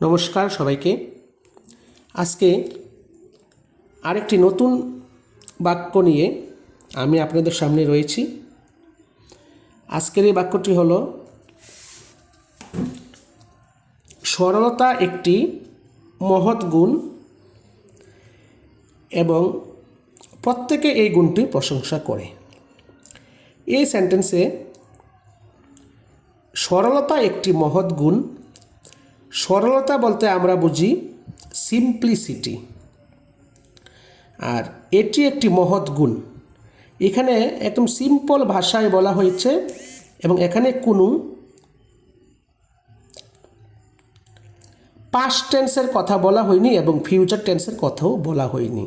নমস্কার সবাইকে। আজকে আরেকটি নতুন বাক্য নিয়ে আমি আপনাদের সামনে রয়েছি। আজকের এই বাক্যটি হল, সরলতা একটি মহৎ গুণ এবং প্রত্যেকে এই গুণটি প্রশংসা করে। এই সেন্টেন্সে সরলতা একটি মহৎ গুণ সরলতা বলতে আমরা বুঝি সিম্পলিসিটি আর এটি একটি মহৎ গুণ। এখানে একদম সিম্পল ভাষায় বলা হয়েছে এবং এখানে কোনো পাস্ট টেন্সের কথা বলা হয়নি এবং ফিউচার টেন্সের কথাও বলা হয়নি।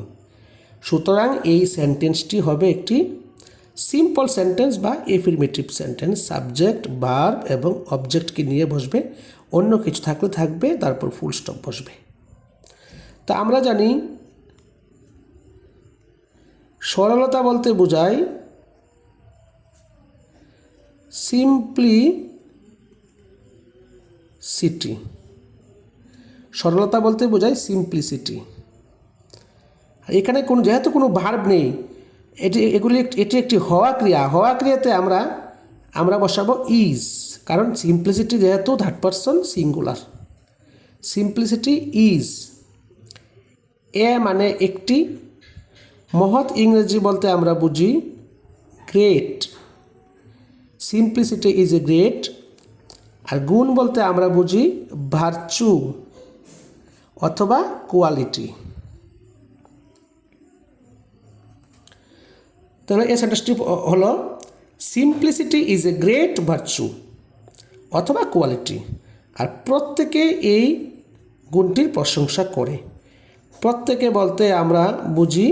সুতরাং এই সেন্টেন্সটি হবে একটি সিম্পল সেন্টেন্স বা এফিরমেটিভ সেন্টেন্স সাবজেক্ট ভার্ব এবং অবজেক্টকে নিয়ে বসবে। অন্য কিছু থাকলে থাকবে, তারপর ফুল স্টপ বসবে। তা আমরা জানি, সরলতা বলতে বোঝায় সিম্পলি সিটি সরলতা বলতে বোঝায় সিম্পলিসিটি এখানে কোনো, যেহেতু কোনো ভার্ব নেই, এটি, এগুলি এটি একটি হওয়া ক্রিয়া, হওয়া ক্রিয়াতে আমরা আমরা বসাবো ইজ কারণ সিম্পলিসিটি যেহেতু third person singular simplicity is a মানে একটি, মহৎ ইংরেজি বলতে আমরা বুঝি great simplicity is a great আর গুণ বলতে আমরা বুঝি ভার্চু অথবা কোয়ালিটি তাহলে এই সেন্টেন্সটি হলো simplicity is a great virtue অথবা কোয়ালিটি আর প্রত্যেকে এই গুণটির প্রশংসা করে। প্রত্যেকে বলতে আমরা বুঝি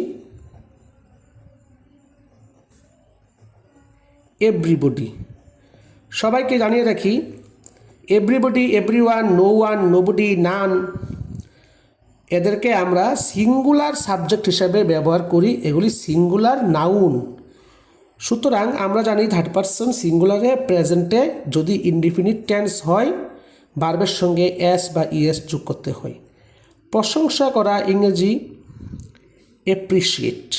এভরিবডি সবাইকে জানিয়ে রাখি everybody everyone no one nobody none এদেরকে আমরা সিঙ্গুলার সাবজেক্ট হিসাবে ব্যবহার করি, এগুলি সিঙ্গুলার নাউন সুতরাং আমরা জানি থার্ড পার্সন সিঙ্গুলারে প্রেজেন্টে যদি ইনডিফিনিট টেন্স হয় বার্বের সঙ্গে এস বা ইএস যোগ করতে হয়। প্রশংসা করা ইংরেজি এপ্রিসিয়েট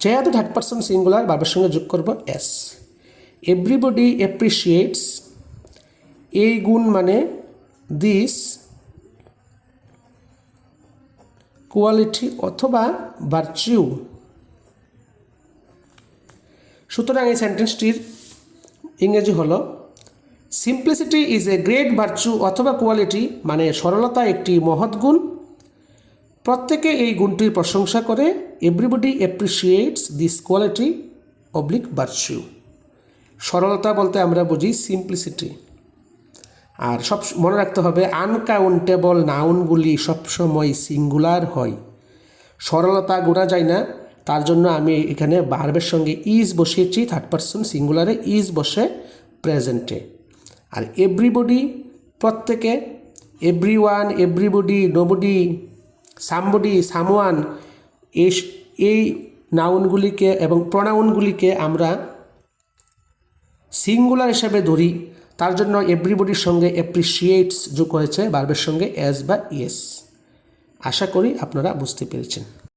যেহেতু থার্ড পার্সন সিঙ্গুলার বার্বের সঙ্গে যোগ করব এস এভরিবডি অ্যাপ্রিসিয়েটস এই গুণ মানে দিস কোয়ালিটি অথবা ভার্চিউ সুতরাং এই সেন্টেন্সটির ইংরেজি হলো simplicity is a great virtue অথবা কোয়ালিটি মানে সরলতা একটি মহৎ গুণ। প্রত্যেকে এই গুণটির প্রশংসা করে। Everybody appreciates this quality oblique virtue সরলতা বলতে আমরা বুঝি সিম্পলিসিটি আর সব মনে রাখতে হবে আনকাউন্টেবল নাউনগুলি সবসময় সিঙ্গুলার হয়। সরলতা গোনা যায় না, তার জন্য আমি এখানে বার্বের সঙ্গে ইজ বসিয়েছি থার্ড পার্সন সিঙ্গুলারে ইজ বসে প্রেজেন্টে আর এভরিবডি প্রত্যেকে everyone everybody nobody somebody someone এই নাউনগুলিকে এবং প্রনাউনগুলিকে আমরা সিঙ্গুলার হিসাবে ধরি। তার জন্য এভরিবডির সঙ্গে অ্যাপ্রিসিয়েটস যোগ হয়েছে বার্বের সঙ্গে এস বা ইয়েস আশা করি আপনারা বুঝতে পেরেছেন।